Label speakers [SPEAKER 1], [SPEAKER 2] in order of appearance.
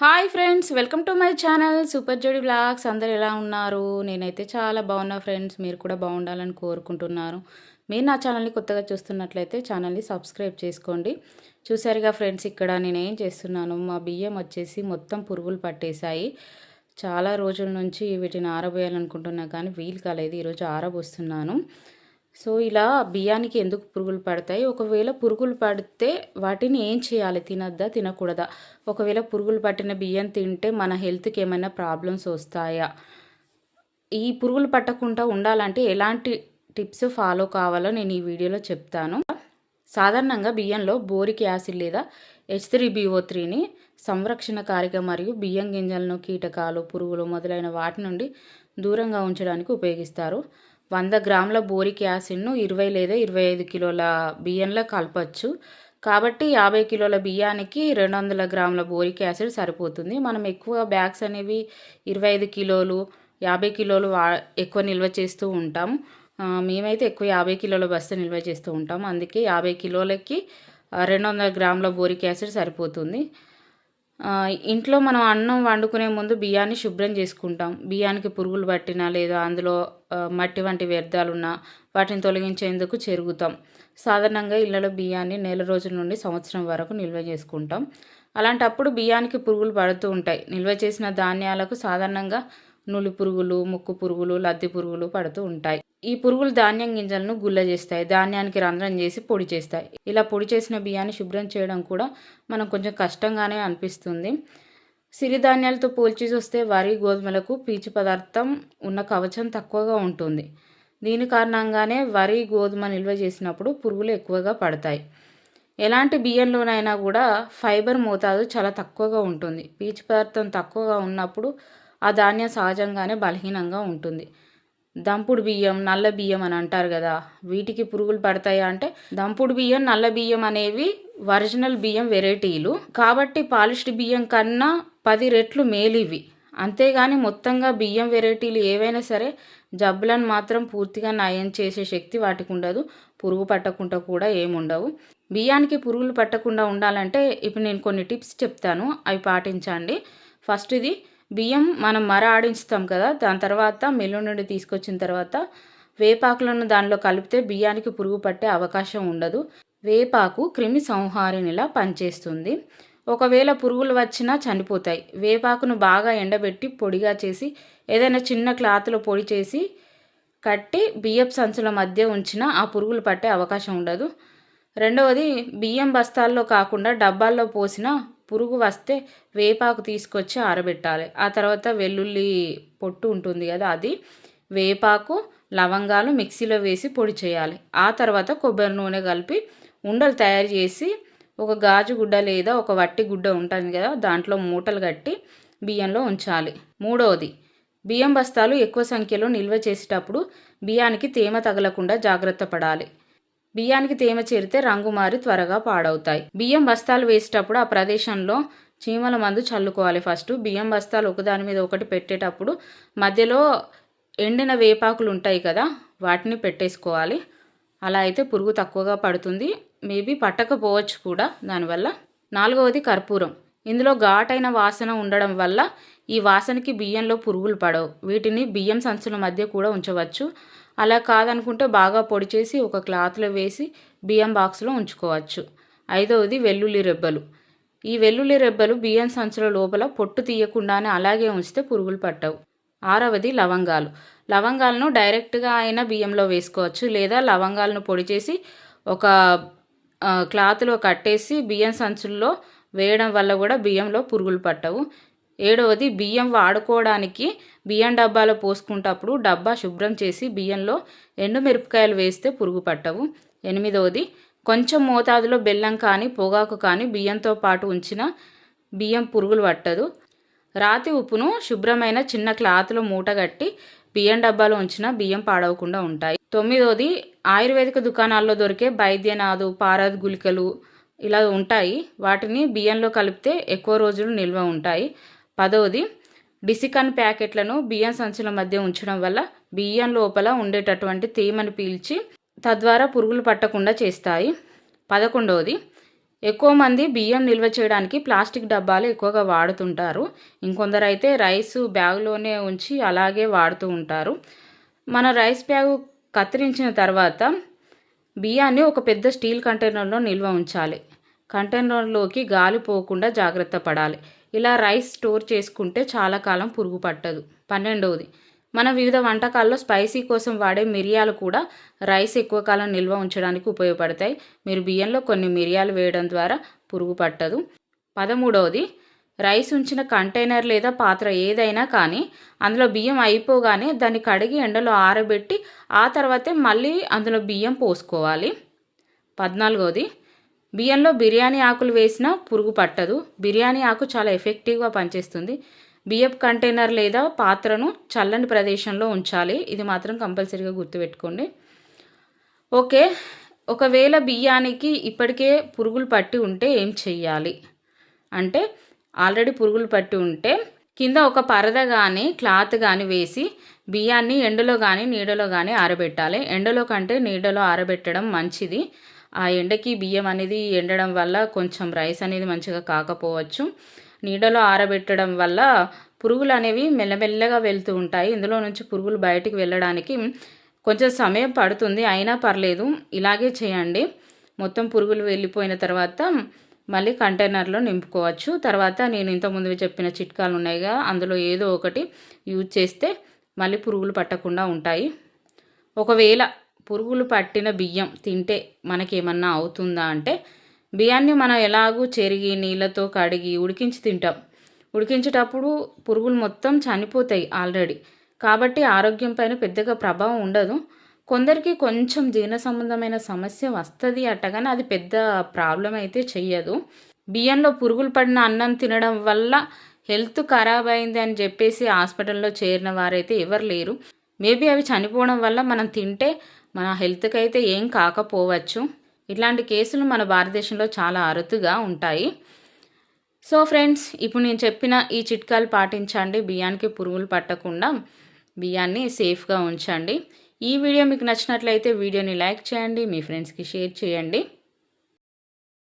[SPEAKER 1] Hi friends welcome to my channel super Jodi vlogs అందరు ఎలా ఉన్నారు? నేనైతే చాలా బాగున్నా ఫ్రెండ్స్ మీరు కూడా బాగుండాలని కోరుకుంటున్నాను మీరు నా ఛానల్ని కొత్తగా చూస్తున్నట్లయితే ఛానల్ని సబ్స్క్రైబ్ చేసుకోండి. చూసారుగా ఫ్రెండ్స్ ఇక్కడ నేను ఏం చేస్తున్నాను? మా బియ్యం వచ్చేసి మొత్తం పురుగులు పట్టేశాయి. చాలా రోజుల నుంచి వీటిని ఆరబోయాలనుకుంటున్నా కానీ వీలు కాలేదు. ఈరోజు ఆరబోస్తున్నాను. సో ఇలా బియ్యానికి ఎందుకు పురుగులు పడతాయి? ఒకవేళ పురుగులు పడితే వాటిని ఏం చేయాలి? తినద్దా? తినకూడదా? ఒకవేళ పురుగులు పట్టిన బియ్యం తింటే మన హెల్త్కి ఏమైనా ప్రాబ్లమ్స్ వస్తాయా? ఈ పురుగులు పట్టకుండా ఉండాలంటే ఎలాంటి టిప్స్ ఫాలో కావాలో నేను ఈ వీడియోలో చెప్తాను. సాధారణంగా బియ్యంలో బోరిక్ యాసిడ్ లేదా హెచ్ త్రీ బిఓ త్రీని సంరక్షణకారిగా మరియు బియ్యం గింజలను కీటకాలు పురుగులు మొదలైన వాటి నుండి దూరంగా ఉంచడానికి ఉపయోగిస్తారు. వంద గ్రాముల బోరిక్ యాసిడ్ను ఇరవై లేదా ఇరవై ఐదు కిలోల బియ్యంలో కలపచ్చు. కాబట్టి యాభై కిలోల బియ్యానికి రెండు వందల గ్రాముల బోరిక్ యాసిడ్ సరిపోతుంది. మనం ఎక్కువ బ్యాగ్స్ అనేవి ఇరవై ఐదు కిలోలు యాభై కిలోలు వా ఎక్కువ నిల్వ చేస్తూ ఉంటాం. మేమైతే ఎక్కువ యాభై కిలోల బస్తా నిల్వ చేస్తూ ఉంటాం. అందుకే యాభై కిలోలకి రెండు వందల గ్రాముల బోరిక్ యాసిడ్ సరిపోతుంది. ఇంట్లో మనం అన్నం వండుకునే ముందు బియ్యాన్ని శుభ్రం చేసుకుంటాం. బియ్యానికి పురుగులు పట్టినా లేదా అందులో మట్టి వంటి వ్యర్థాలున్నా వాటిని తొలగించేందుకు చెరుగుతాం. సాధారణంగా ఇళ్ళలో బియ్యాన్ని నెల రోజుల నుండి సంవత్సరం వరకు నిల్వ చేసుకుంటాం. అలాంటప్పుడు బియ్యానికి పురుగులు పడుతూ ఉంటాయి. నిల్వ చేసిన ధాన్యాలకు సాధారణంగా నులి పురుగులు ముక్కు పురుగులు లద్ది పురుగులు పడుతూ ఉంటాయి. ఈ పురుగులు ధాన్యం గింజలను గుల్ల చేస్తాయి. ధాన్యానికి రంధ్రం చేసి పొడి చేస్తాయి. ఇలా పొడి చేసిన బియ్యాన్ని శుభ్రం చేయడం కూడా మనం కొంచెం కష్టంగానే అనిపిస్తుంది. సిరిధాన్యాలతో పోల్చి చూస్తే వరి గోధుమలకు పీచు పదార్థం ఉన్న కవచం తక్కువగా ఉంటుంది. దీని కారణంగానే వరి గోధుమ నిల్వ చేసినప్పుడు పురుగులు ఎక్కువగా పడతాయి. ఎలాంటి బియ్యంలోనైనా కూడా ఫైబర్ మోతాదు చాలా తక్కువగా ఉంటుంది. పీచు పదార్థం తక్కువగా ఉన్నప్పుడు ఆ ధాన్యం సహజంగానే బలహీనంగా ఉంటుంది. దంపుడు బియ్యం నల్ల బియ్యం అని అంటారు కదా. వీటికి పురుగులు పడతాయా అంటే దంపుడు బియ్యం నల్ల బియ్యం అనేవి ఒరిజినల్ బియ్యం వెరైటీలు. కాబట్టి పాలిష్డ్ బియ్యం కన్నా పది రెట్లు మేలివి. అంతేగాని మొత్తంగా బియ్యం వెరైటీలు ఏవైనా సరే జబ్బులను మాత్రం పూర్తిగా నయం చేసే శక్తి వాటికి ఉండదు. పురుగు పట్టకుండా కూడా ఏముండవు బియ్యానికి పురుగులు పట్టకుండా ఉండాలంటే ఇప్పుడు నేను కొన్ని టిప్స్ చెప్తాను. అవి పాటించండి. ఫస్ట్ ఇది బియ్యం మనం మర ఆడించుతాం కదా దాని తర్వాత మిల్లు నుండి తీసుకొచ్చిన తర్వాత వేపాకులను దానిలో కలిపితే బియ్యానికి పురుగు పట్టే అవకాశం ఉండదు. వేపాకు క్రిమి సంహారినిలా పనిచేస్తుంది. ఒకవేళ పురుగులు వచ్చినా చనిపోతాయి. వేపాకును బాగా ఎండబెట్టి పొడిగా చేసి ఏదైనా చిన్న క్లాత్లో పొడి చేసి కట్టి బియ్యపు సంచుల మధ్య ఉంచిన ఆ పురుగులు పట్టే అవకాశం ఉండదు. రెండవది బియ్యం బస్తాల్లో కాకుండా డబ్బాల్లో పోసిన పురుగు వస్తే వేపాకు తీసుకొచ్చి ఆరబెట్టాలి. ఆ తర్వాత వెల్లుల్లి పొట్టు ఉంటుంది కదా అది వేపాకు లవంగాలు మిక్సీలో వేసి పొడి చేయాలి. ఆ తర్వాత కొబ్బరి నూనె కలిపి ఉండలు తయారు చేసి ఒక గాజు గుడ్డ లేదా ఒక వట్టి గుడ్డ ఉంటుంది కదా దాంట్లో మూటలు కట్టి బియ్యంలో ఉంచాలి. మూడవది బియ్యం బస్తాలు ఎక్కువ సంఖ్యలో నిల్వ చేసేటప్పుడు బియ్యానికి తేమ తగలకుండా జాగ్రత్త పడాలి. బియ్యానికి తేమ చేరితే రంగు మారి త్వరగా పాడవుతాయి. బియ్యం బస్తాలు వేసేటప్పుడు ఆ ప్రదేశంలో చీమల మందు చల్లుకోవాలి ఫస్ట్. బియ్యం బస్తాలు ఒకదాని మీద ఒకటి పెట్టేటప్పుడు మధ్యలో ఎండిన వేపాకులు ఉంటాయి కదా వాటిని పెట్టేసుకోవాలి. అలా అయితే పురుగు తక్కువగా పడుతుంది. మేబీ పట్టకపోవచ్చు కూడా దానివల్ల. నాలుగవది కర్పూరం. ఇందులో ఘాటైన వాసన ఉండడం వల్ల ఈ వాసనకి బియ్యంలో పురుగులు పడవు. వీటిని బియ్యం సంచుల మధ్య కూడా ఉంచవచ్చు. అలా కాదనుకుంటే బాగా పొడి చేసి ఒక క్లాత్లో వేసి బియ్యం బాక్స్లో ఉంచుకోవచ్చు. ఐదవది వెల్లుల్లి రెబ్బలు. ఈ వెల్లుల్లి రెబ్బలు బియ్యం సంచుల లోపల పొట్టు తీయకుండానే అలాగే ఉంచితే పురుగులు పట్టవు. ఆరవది లవంగాలు. లవంగాలను డైరెక్ట్గా అయినా బియ్యంలో వేసుకోవచ్చు లేదా లవంగాలను పొడి చేసి ఒక క్లాత్లో కట్టేసి బియ్యం సంచుల్లో వేయడం వల్ల కూడా బియ్యంలో పురుగులు పట్టవు. ఏడవది బియ్యం వాడుకోవడానికి బియ్యం డబ్బాలో పోసుకుంటప్పుడు డబ్బా శుభ్రం చేసి బియ్యంలో ఎండు మిరపకాయలు వేస్తే పురుగు పట్టవు. ఎనిమిదవది కొంచెం మోతాదులో బెల్లం కానీ పొగాకు కానీ బియ్యంతో పాటు ఉంచిన బియ్యం పురుగులు పట్టదు. రాతి ఉప్పును శుభ్రమైన చిన్న క్లాత్లో మూటగట్టి బియ్యం డబ్బాలో ఉంచిన బియ్యం పాడవకుండా ఉంటాయి. తొమ్మిదోది ఆయుర్వేదిక దుకాణాల్లో దొరికే బైద్యనాథు పారద్ గుళికలు ఇలా ఉంటాయి. వాటిని బియ్యంలో కలిపితే ఎక్కువ రోజులు నిల్వ ఉంటాయి. పదవది డిసికన్ ప్యాకెట్లను బియ్యం సంచుల మధ్య ఉంచడం వల్ల బియ్యం లోపల ఉండేటటువంటి తేమను పీల్చి తద్వారా పురుగులు పట్టకుండా చేస్తాయి. పదకొండవది ఎక్కువ మంది బియ్యం నిల్వ చేయడానికి ప్లాస్టిక్ డబ్బాలు ఎక్కువగా వాడుతుంటారు. ఇంకొందరు అయితే రైస్ బ్యాగ్లోనే ఉంచి అలాగే వాడుతూ ఉంటారు. మన రైస్ బ్యాగు కత్తిరించిన తర్వాత బియ్యాన్ని ఒక పెద్ద స్టీల్ కంటైనర్లో నిల్వ ఉంచాలి. కంటైనర్లోకి గాలి పోకుండా జాగ్రత్త పడాలి. ఇలా రైస్ స్టోర్ చేసుకుంటే చాలా కాలం పురుగు పట్టదు. పన్నెండవది మన వివిధ వంటకాల్లో స్పైసీ కోసం వాడే మిరియాలు కూడా రైస్ ఎక్కువ కాలం నిల్వ ఉంచడానికి ఉపయోగపడతాయి. మీరు బియ్యంలో కొన్ని మిరియాలు వేయడం ద్వారా పురుగు పట్టదు. పదమూడవది రైస్ ఉంచిన కంటైనర్ లేదా పాత్ర ఏదైనా కానీ అందులో బియ్యం అయిపోగానే దాన్ని కడిగి ఎండలో ఆరబెట్టి ఆ తర్వాతే మళ్ళీ అందులో బియ్యం పోసుకోవాలి. పద్నాలుగవది బియ్యంలో బిర్యానీ ఆకులు వేసినా పురుగు పట్టదు. బిర్యానీ ఆకు చాలా ఎఫెక్టివ్గా పనిచేస్తుంది. బియ్యపు కంటైనర్ లేదా పాత్రను చల్లని ప్రదేశంలో ఉంచాలి. ఇది మాత్రం కంపల్సరీగా గుర్తుపెట్టుకోండి. ఓకే ఒకవేళ బియ్యానికి ఇప్పటికే పురుగులు పట్టి ఉంటే ఏం చెయ్యాలి? అంటే ఆల్రెడీ పురుగులు పట్టి ఉంటే కింద ఒక పరద కానీ క్లాత్ కానీ వేసి బియ్యాన్ని ఎండలో కానీ నీడలో కానీ ఆరబెట్టాలి. ఎండలో కంటే నీడలో ఆరబెట్టడం మంచిది. ఆ ఎండకి బియ్యం అనేది ఎండడం వల్ల కొంచెం రైస్ అనేది మంచిగా కాకపోవచ్చు. నీడలో ఆరబెట్టడం వల్ల పురుగులు అనేవి మెల్లమెల్లగా వెళ్తూ ఉంటాయి. ఇందులో నుంచి పురుగులు బయటికి వెళ్ళడానికి కొంచెం సమయం పడుతుంది. అయినా పర్లేదు ఇలాగే చేయండి. మొత్తం పురుగులు వెళ్ళిపోయిన తర్వాత మళ్ళీ కంటైనర్లో నింపుకోవచ్చు. తర్వాత నేను ఇంతకుముందు చెప్పిన చిట్కాలు ఉన్నాయిగా అందులో ఏదో ఒకటి యూజ్ చేస్తే మళ్ళీ పురుగులు పట్టకుండా ఉంటాయి. ఒకవేళ పురుగులు పట్టిన బియ్యం తింటే మనకేమన్నా అవుతుందా అంటే బియ్యాన్ని మనం ఎలాగూ చెరిగి నీళ్ళతో కడిగి ఉడికించి తింటాం. ఉడికించేటప్పుడు పురుగులు మొత్తం చనిపోతాయి ఆల్రెడీ. కాబట్టి ఆరోగ్యం పైన పెద్దగా ప్రభావం ఉండదు. కొందరికి కొంచెం జీర్ణ సంబంధమైన సమస్య వస్తుంది అట్టగానే అది పెద్ద ప్రాబ్లం అయితే చెయ్యదు. బియ్యంలో పురుగులు పడిన అన్నం తినడం వల్ల హెల్త్ ఖరాబ్ అయింది అని చెప్పేసి హాస్పిటల్లో చేరిన వారైతే ఎవరు లేరు. మేబీ అవి చనిపోవడం వల్ల మనం తింటే మన హెల్త్కి అయితే ఏం కాకపోవచ్చు. ఇట్లాంటి కేసులు మన భారతదేశంలో చాలా అరుదుగా ఉంటాయి. సో ఫ్రెండ్స్ ఇప్పుడు నేను చెప్పిన ఈ చిట్కాలు పాటించండి. బియ్యానికి పురుగులు పట్టకుండా బియ్యాన్ని సేఫ్గా ఉంచండి. ఈ వీడియో మీకు నచ్చినట్లయితే వీడియోని లైక్ చేయండి మీ ఫ్రెండ్స్కి షేర్ చేయండి.